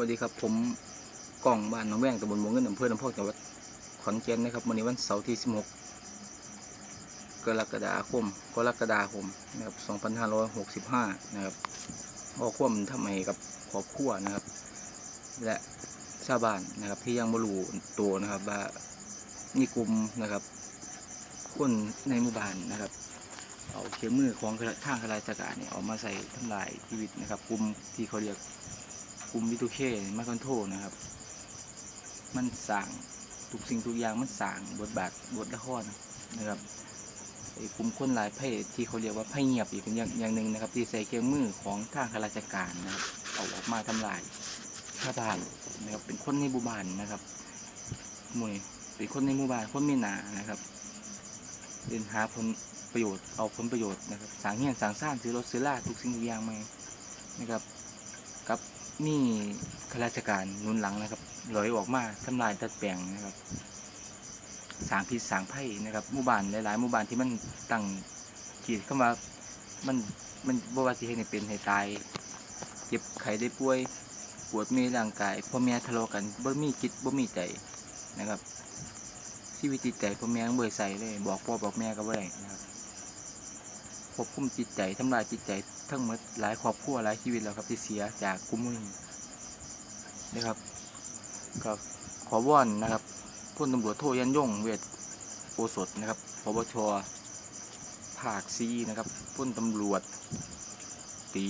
วัสดีครับผมกล้องบ้านน้องแวงตำบลหมงเงินอำเภอลำพอกจังหวัดขอนแก่นนะครับวันนี้วันเสาร์ที่ 16 กรกฎาคมกรกฎาคมนะครับ 2565 นะครับข้อความทำไมกับครอบครัวนะครับ และชาวบ้านนะครับที่ยังไม่รู้ตัวนะครับว่ามีกลุ่มนะครับ คนในหมู่บ้านนะครับ เอาเครื่องมือของทางข้าราชการเนี่ยออกมาใส่ทำลายชีวิตนะครับ กลุ่มที่เขาเรียก กลุ่มวิทูเคมาคอนโทรนะครับ มันสั่งทุกสิ่งทุกอย่างมันสั่งบทบาทบทละครนะครับไอ้กลุ่มคนหลายเพศที่เขาเรียกว่าไพ่เงียบอีกอย่างอย่างหนึ่งนะครับ ที่ใส่เครื่องมือของทางข้าราชการนะครับเอาออกมาทำลายชาวบ้านนะครับเป็นคนในหมู่บ้านนะครับมวยเป็นคนในหมู่บ้านคนมีหนานะครับเดินหาผลประโยชน์เอาผลประโยชน์นะครับสร้างเงี้ยสร้างสร้างซื้อรถซื้อลาทุกสิ่งทุกอย่างมานะครับกับ นี่ข้าราชการนุนหลังนะครับลอยออกมาทำลายดัดแปลงนะครับสร้างพิษสร้างไพ่นะครับหมู่บ้านหลายๆหมู่บ้านที่มันตั้งขีดเข้ามามันมันบ่ว่าสิให้เป็นให้ตายเจ็บไข้ได้ป่วยปวดมีร่างกายพ่อแม่ทะเลาะกันบ่มีจิตบ่มีใจนะครับชีวิตจิตใจพ่อแม่ก็บ่ได้ใส่เลย บอกพ่อบอกแม่ก็บ่ได้นะครับ ควบคุมจิตใจทำลายจิตใจ ทั้งหมดหลายครอบครัวหลายชีวิตแล้วครับที่เสียจากกลุ่มนี้นะครับก็ขอวอนนะครับพลตำรวจโทยันยงเวทโอสถนะครับพบชภาคซีนะครับพลตำรวจ ตี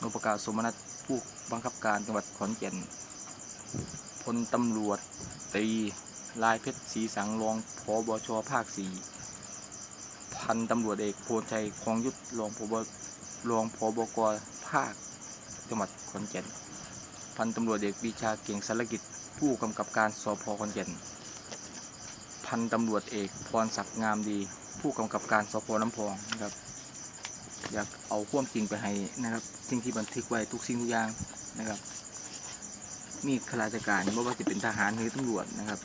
นพกาสมนัทผู้บังคับการจังหวัดขอนแก่นพลตำรวจตีลายเพชรศรีสังรองพบชภาคสี่ พันตำรวจเอกโพลชัยคลองยุทธรองพบรองพบกภาค จังหวัดขอนแก่น พันตำรวจเอกวิชาเก่งสารกิจผู้กำกับการสพขอนแก่น พันตำรวจเอกพรศักดิ์งามดี ผู้กำกับการสพน้ำพองนะครับ อยากเอาความจริงไปให้นะครับ สิ่งที่บันทึกไว้ทุกสิ่งทุกอย่างนะครับ มีข้าราชการไม่ว่าจะเป็นทหารหรือตำรวจนะครับ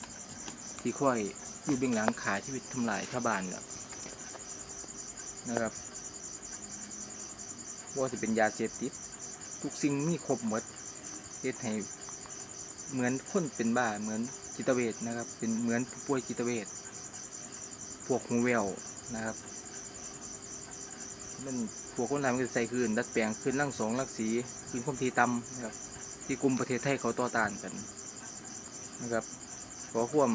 ที่ค่อยอยู่เบื้องหลังขายชีวิตทำลายชาวบ้านเนี่ย นะครับว่าจะเป็นยาเสพติดทุกสิ่งมีครบหมดเฮ็ดให้เหมือนคนเป็นบ้าเหมือนจิตเวชนะครับ เป็นเหมือนผู้ป่วยจิตเวชพวกหูแววนะครับมันพวกคนร้ายมันจะใส่คืนดัดแปลงคืนร่างสองร่างสีคืนความทีต่ำนะครับ ที่กลุ่มประเทศไทยเขาต่อต้านกันนะครับขอความ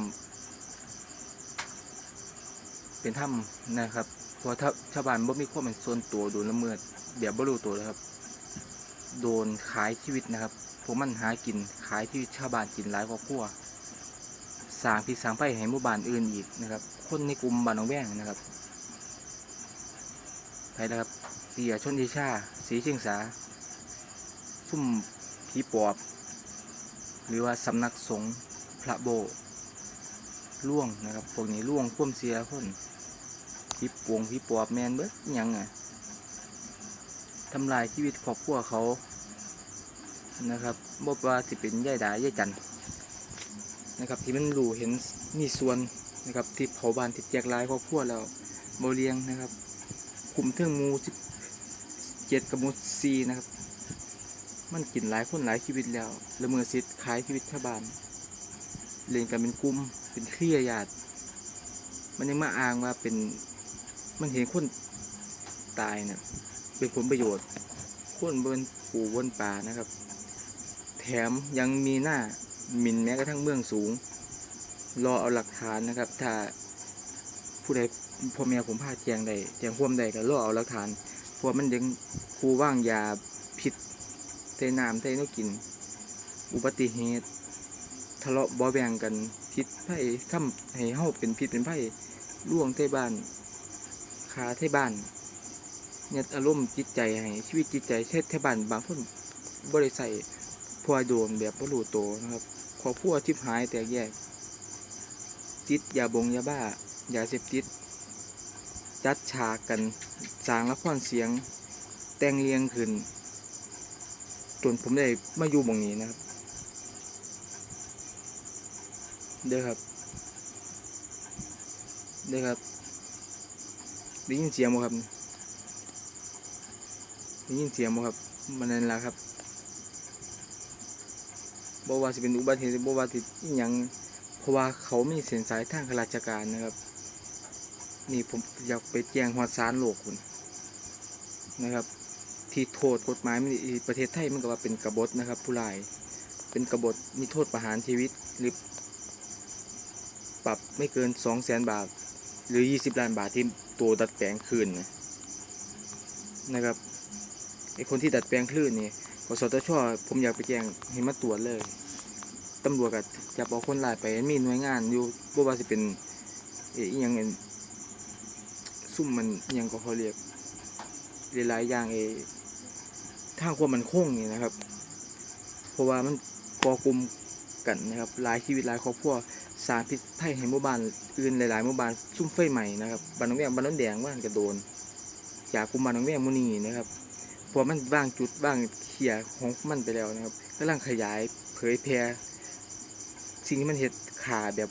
เป็นถ้ำนะครับ ราะถ้าชาวบ้านบ่มีความเป็นส่วนตัวโดนละเมิดเดี๋ยวบ่รู้ตัวเลยครับ โดนขายชีวิตนะครับพวกมันหากินขายชีวิตชาวบ้านกินหลายครอบครัวสร้างพิษสร้างไฟให้หมู่บ้านอื่นอีกนะครับ คนในกลุ่มบ้านหนองแวงนะครับไปนะครับเตียชนทิชา สีเชียงสา ซุ่มผีปอบ หรือว่าสำนักสงฆ์พระโบล่วงนะครับพวกนี้ล่วงคว่มเสียคน ผีปวงผีปอบแมนเบิดอิหยังไงทำลายชีวิตครอบครัวเขานะครับบอกว่าจะเป็นย่ายดาย่ายจันนะครับ ที่มันรู้เห็นมีส่วนนะครับที่เผาบ้านที่แจกลายครอบครัวแล้วโมเลียงนะครับกลุ่มเทื่องมูสิบเจ็ดกับมูซีนะครับ มันกินหลายคนหลายชีวิตแล้วละเมอสิทธิ์ขายชีวิตชาวบ้านเล่นกันเป็นกลุ่มเป็นเครือญาติมันยังมาอ้างว่าเป็น มันเห็นคนตายเนี่ยเป็นผลประโยชน์คนบนปู่บนป่านะครับ แถมยังมีหน้าหมิ่นแม้กระทั่งเมืองสูง รอเอาหลักฐานนะครับ ถ้าผู้ใดพ่อแม่ผมพาแจงใดแจงควมใดก็รอเอาหลักฐานพราะมันยังครูว่างยาพิษเทน้ำเทนกกิน อุบัติเหตุ ทะเลาะบาแบงกันพิษไผ่ทำให้เฮาเป็นพิษเป็นไผ่ล่วงเทบ้าน ขาเทบ้านเนี่ยอารมณ์จิตใจให้ชีวิตจิตใจเช่นแทบ้านบางคนบริใส่พวโดนแบบบรูโตนะครับขอพัวทิพหายแตกแยก จิตยาบงยาบ้ายาเสพติดจัดฉากกันสางละครเสียง แต่งเรียงขึ้นจนผมได้มาอยู่บงนี้นะครับ เด้อครับ เด้อครับ ได้ยินเสียงบ่ครับได้ยินเสียงบ่ครับ มันนั่นแหละครับบ่ว่าสิเป็นอุบัติเหตุบ่ว่าสิอิหยังเพราะว่าเขามีเส้นสายทางข้าราชการนะครับ นี่ผมอยากไปแจ้งฮอดศาลโลกคุณนะครับ ที่โทษกฎหมายมันประเทศไทยมันก็ว่าเป็นกบฏนะครับ ผู้ร้ายเป็นกบฏมีโทษประหารชีวิตหรือปรับไม่เกิน2 0 0 0 0 0บาท หรือ 20 ล้านบาทที่ ตัวดัดแปลงคืนนนะครับไอคนที่ดัดแปลงคลื่นนี่กสทชผมอยากไปแจ้งให้มาตรวจเลยตำรวจก็จับเอาคนร้ายไปมีหน่วยงานอยู่บ่ว่าสิเป็นเอยังซุ่มมันยังก็เขาเรียกหลายอย่างเอทางความมันคงนี่นะครับ เพราะว่ามันก่อกลุ่มกันนะครับหลายชีวิตหลายครอบครัว สาพิษภัยให้หมู่บ้านอื่นหลายๆหมู่บ้านซุ่มไฟใหม่นะครับบ้านหนองแวงบ้านน้นแดงบ้านกระโดน จากกลุ่มบ้านหนองแวงมุนีนะครับพอมันว่างจุดว่างเขี่ยของมันไปแล้วนะครับกำลังขยายเผยแพร่สิ่งที่มันเห็ดขาแบบ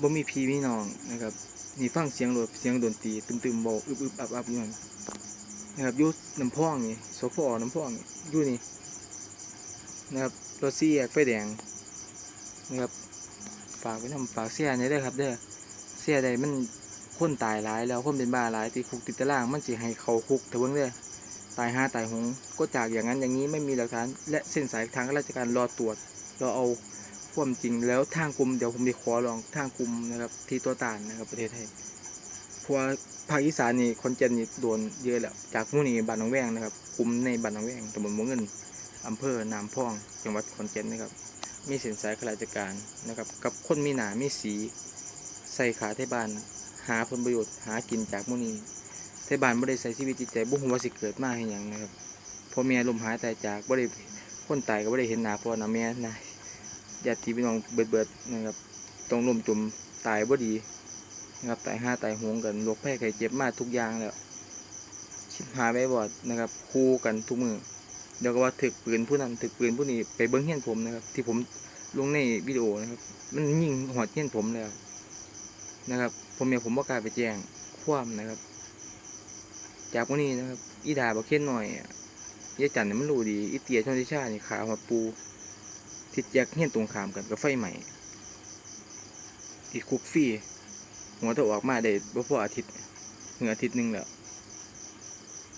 บ่มีพีมีน้องนะครับนี่ฟังเสียงรถเสียงดนตรีตึมๆโบอึบอึบอับอับอยู่นั่นนะครับยุน้ำพ่องนี่โซฟอน้ำพ่องนี่อยู่นี่นะครับรถซี่แยกไฟแดงนะครับ ฝากไว้ทำฝากเสียนี่เด้อครับ เด้อเสียใดมันคนตายหลายแล้วคนเป็นบ้าหลายติดคุกติดตารางมันสิให้เขาคุกเถอะเบิ่งเด้อตายห้าตายหงก็จากอย่างนั้นอย่างนี้ไม่มีหลักฐานและเส้นสายทางราชการรอตรวจรอเอาความจริงแล้วทางกลุ่มเดี๋ยวผมจะขอลองทางกลุ่มนะครับ ที่ตัวตานนะครับประเทศไทยเพราะว่าภาคอีสานนี่คนเจนนี่โดนเยอะแล้วจากมู่นี้บ้านหนองแวงนะครับกลุ่มในบ้านหนองแวงตำบลมวเงินอำเภอนามพ่อง จังหวัดขอนแก่นนะครับ มีเส้นสายข้าราชการนะครับ กับคนมีหนามีสีใส่ขาไทบ้าน หาผลประโยชน์หากินจากมู่นี้ไทบ้านบ่ได้ใส่ชีวิตจิตใจบุ้งว่าสิเกิดมาให้หยังนะครับพ่อแม่ลมหายตายจากบ่ได้คนตายก็บ่ได้เห็นหน้าพ่อหน้าแม่นะญาติพี่น้องเบิดเบิดๆนะครับต้องลมจมตายบ่ดีนะครับตายห้าตายหงกันโรคแพร่ไข้เจ็บมาทุกอย่างแล้วชิบหายไปบอดนะครับคู่กันทุกมือ เดี๋ยวก็ว่าถึกปืนผู้นั้นถึกปืนผู้นี้ไปเบิ้งเฮี้ยนผมนะครับ ที่ผมลงในวิดีโอนะครับ มันยิงหอดเฮี้ยนผมแล้วนะครับ ผมเมียผมบ่กล้าไปแจ้งความนะครับ จากวันนี้นะครับ อีดาบักเค้นหน่อยยายจันเนี่ยมันรู้ดีอีเตียชนทิชานี่ขาหัวปูทิดแยกเฮี้ยนตรงขามกันกับไฟใหม่อีคุกฟรีหัวถ้าออกมาได้บ่พออาทิตย์เหงืออาทิตย์หนึ่งแล้ว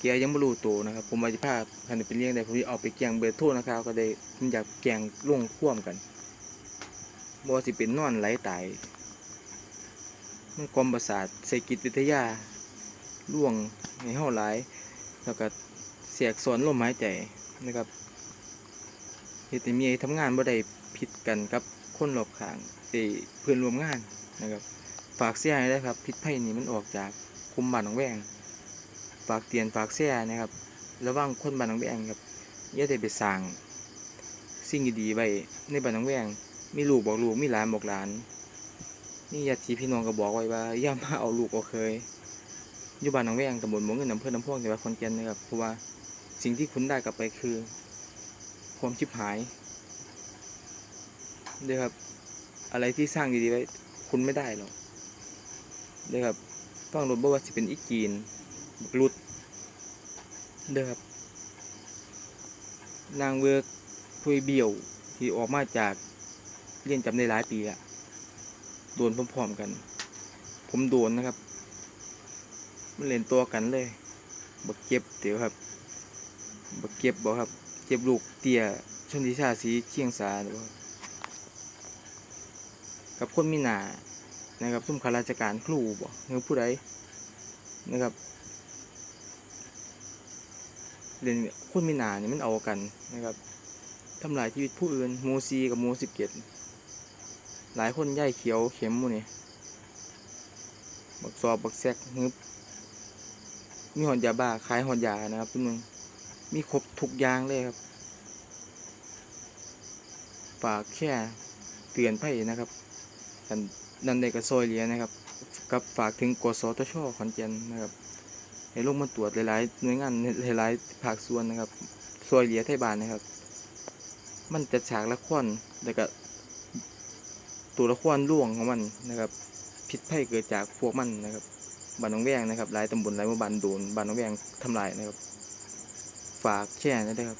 เกียยังไม่รู้ตัวนะครับ ผมมาจะพาคันเป็นเรื่องใดผมจะเอาไปแกงเบอร์โทรนะครับ ก็ได้ผมอยากแกงลงคว่ำกันบ่ว่าสิเป็นนอนไหลตายมันกลมประสาทเศรษฐกิจวิทยาล่วงในห้าหลาย แล้วก็เสียกสอนลมหายใจนะครับเหตุเมียทำงานบ่ได้ผิดกันกับคนรอบขางเอ่เพื่อนรวมงานนะครับ ฝากเสียให้ได้ครับพิษภัยนี่มันออกจากคุมบ้านหนองแวง ฝากเตียนฝากเสียนะครับ ระว่างคนบ้านหนองแวงครับอย่าได้ไปสร้าง สิ่งดีๆไว้ในบ้านหนองแวงมีลูกบอกลูกมีหลานบอกหลานนี่ญาติพี่น้องก็บอกไว้ว่าอย่ามาเอาลูกเอาเคยอยู่บ้านหนองแวงตำบลหมวงเงินอำเภอน้ำพองจังหวัดขอนแก่นนะครับเพราะว่าสิ่งที่คุณได้กลับไปคือ ความชิบหายเด้ครับ อะไรที่สร้างดีๆไว้ คุณไม่ได้หรอกเด้ครับต้องรถบ่ว่าสิเป็นอีจีน บักรุดเด้อครับนางเวิร์กคุยเบี่ยวที่ออกมาจากเรียนจำได้หลายปีอะโดนพร้อมๆกัน ผมโดนนะครับ มันเล่นตัวกันเลย บักเก็บเดี๋ยวครับ บักเก็บบอกครับ เก็บลูกเตี้ยชนทิชาสีเชียงสาหรือว่ากับคนมีหนานะครับซุ่มข้าราชการครูบอกหรือผู้ใดนะครับ เรียนคนมีหนาเนี่ยมันเอากันนะครับทำลายชีวิตผู้อื่นโมซีกับโมสิบเจ็ดหลายคนย่ายเขียวเข็มมูนี่บักซอบักแซกฮึบมีหอนยาบ้าขายหอนยานะครับทุกนึงมีครบทุกอย่างเลยครับ ฝากแค่เตือนไพ่นะครับกันนันกับซอยเลียนะครับ กับฝากถึงกสทชขอนแก่นนะครับ ให้ลงมาตรวจหลายๆหน่วยงานหลายๆภาคส่วนนะครับซอยเหลียไทยบ้านนะครับ มันจะฉากละครแล้วก็ตัวละครล่วงของมันนะครับพิษภัยเกิดจากพวกมันนะครับบ้านหนองแวงนะครับหลายตำบลหลายหมู่บ้านโดนบ้านหนองแวงทำลายนะครับ ฝากแช่นะครับ